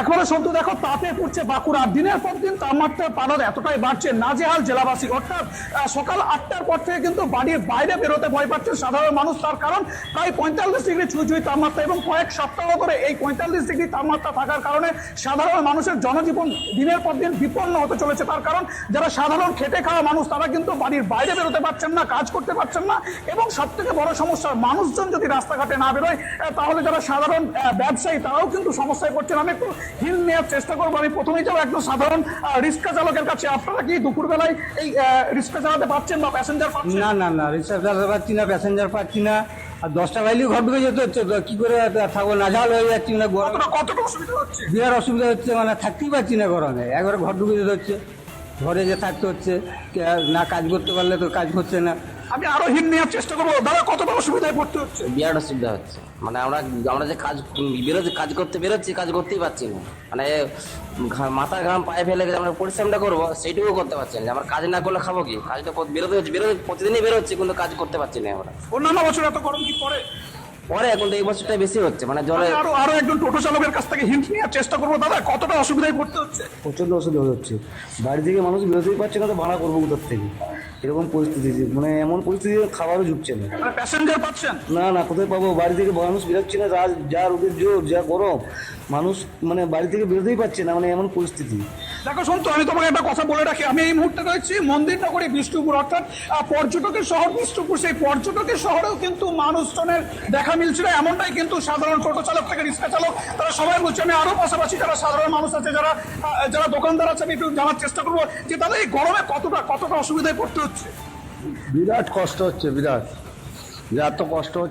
একেবারে সন্তু দেখো, তাপে পড়ছে বাঁকুড়া। দিনের পর দিন তাপমাত্রা পালন এতটাই বাড়ছে। নাজেহাল জেলাবাসী, অর্থাৎ সকাল আটটার পর থেকে কিন্তু বাড়ির বাইরে বেরোতে ভয় পাচ্ছে সাধারণ মানুষ। তার কারণ, প্রায় পঁয়তাল্লিশ ডিগ্রি ছুঁই তাপমাত্রা এবং কয়েক সপ্তাহ ধরে এই পঁয়তাল্লিশ ডিগ্রি তাপমাত্রা থাকার কারণে সাধারণ মানুষের জনজীবন দিনের পর দিন বিপন্ন হতে চলেছে। তার কারণ, যারা সাধারণ খেটে খাওয়া মানুষ, তারা কিন্তু বাড়ির বাইরে বেরোতে পারছেন না, কাজ করতে পারছেন না এবং সব থেকে বড় সমস্যা, মানুষজন যদি রাস্তাঘাটে না বেরোয় তাহলে যারা সাধারণ ব্যবসায়ী, তারাও কিন্তু সমস্যায় পড়ছেন। আমি একটু হিল নেওয়ার চেষ্টা করব। আমি প্রথমেই যাব একদম সাধারণ রিক্সা চালকের কাছে। আপনারা কি দুপুরবেলায় এই রিক্সা চালাতে পারছেন বা প্যাসেঞ্জার পাচ্ছেন? না না না রিক্সা চালাতে পারছি না প্যাসেঞ্জার পাচ্ছি না। আর দশটা বাইলেও ঘর ঢুকে যেতে হচ্ছে কি করে থাকব? নাজাল হয়ে যাচ্ছি না গরম। কতটা অসুবিধা হচ্ছে? বিরাট অসুবিধা হচ্ছে মানে থাকতেই পারছি না গরমে। একবারে ঘর ঢুকে যেতে হচ্ছে ঘরে যে থাকতে হচ্ছে না কাজ করতে পারলে তো কাজ করছে না। আমি আরও হিল নেওয়ার চেষ্টা করব। দাদা কতটা অসুবিধায় পড়তে হচ্ছে? বিরাট অসুবিধা হচ্ছে। মানে আমরা আমরা যে কাজ বেরোচ্ছি কাজ করতে বেরোচ্ছি কাজ করতেই পারছি না। মানে মাথা ঘাম পায়ে ফেলে গেছে আমরা পরিশ্রমটা করব সেইটুকু করতে পারছি না। আমার কাজ না করলে খাব কি? কাজটা বেরোতে হচ্ছে বেরোতে প্রতিদিনই বেরোচ্ছি কিন্তু কাজ করতে পারছি না আমরা। অন্যান্য বছর এত গরম কি পরে পরে এখন তো এই বছরটা বেশি হচ্ছে মানে জলে আরও আরও একজন টোটো চালকের কাছ থেকে হিন্ট নেওয়ার চেষ্টা করব। দাদা কতটা অসুবিধায় পড়তে হচ্ছে? প্রচণ্ড অসুবিধা হচ্ছে। বাড়ি থেকে মানুষ বেরোতেই পারছে না তো ভাড়া করব কোথার থেকে? এরকম পরিস্থিতি মানে এমন পরিস্থিতি খাবারও ঢুকছে না। প্যাসেঞ্জার পাচ্ছেন? না না কোথায় পাবো? বাড়ি থেকে মানুষ বেরোচ্ছে না যা যা রোদের জোর যা গরম মানুষ মানে বাড়ি থেকে বেরোতেই পারছে না মানে এমন পরিস্থিতি। দেখো শুনতো আমি তোমাকে একটা কথা বলে রাখি। আমি এই মুহূর্তে রয়েছি মন্দির নগরী বিষ্ণুপুর, অর্থাৎ পর্যটকের শহর বিষ্ণুপুর। সেই পর্যটকের শহরেও কিন্তু মানুষজনের দেখা মিলছিল এমনটাই কিন্তু সাধারণ টোটো চালক থেকে, রিক্সা চালক। তারা সবাই বলছে, আমি আরও পাশাপাশি যারা সাধারণ মানুষ আছে, যারা যারা দোকানদার আছে, আমি একটু জানার চেষ্টা করব যে তাদের এই গরমে কতটা কতটা অসুবিধায় পড়তে হচ্ছে? বিরাট কষ্ট হচ্ছে, বিরাট। যে এত কষ্ট হচ্ছে।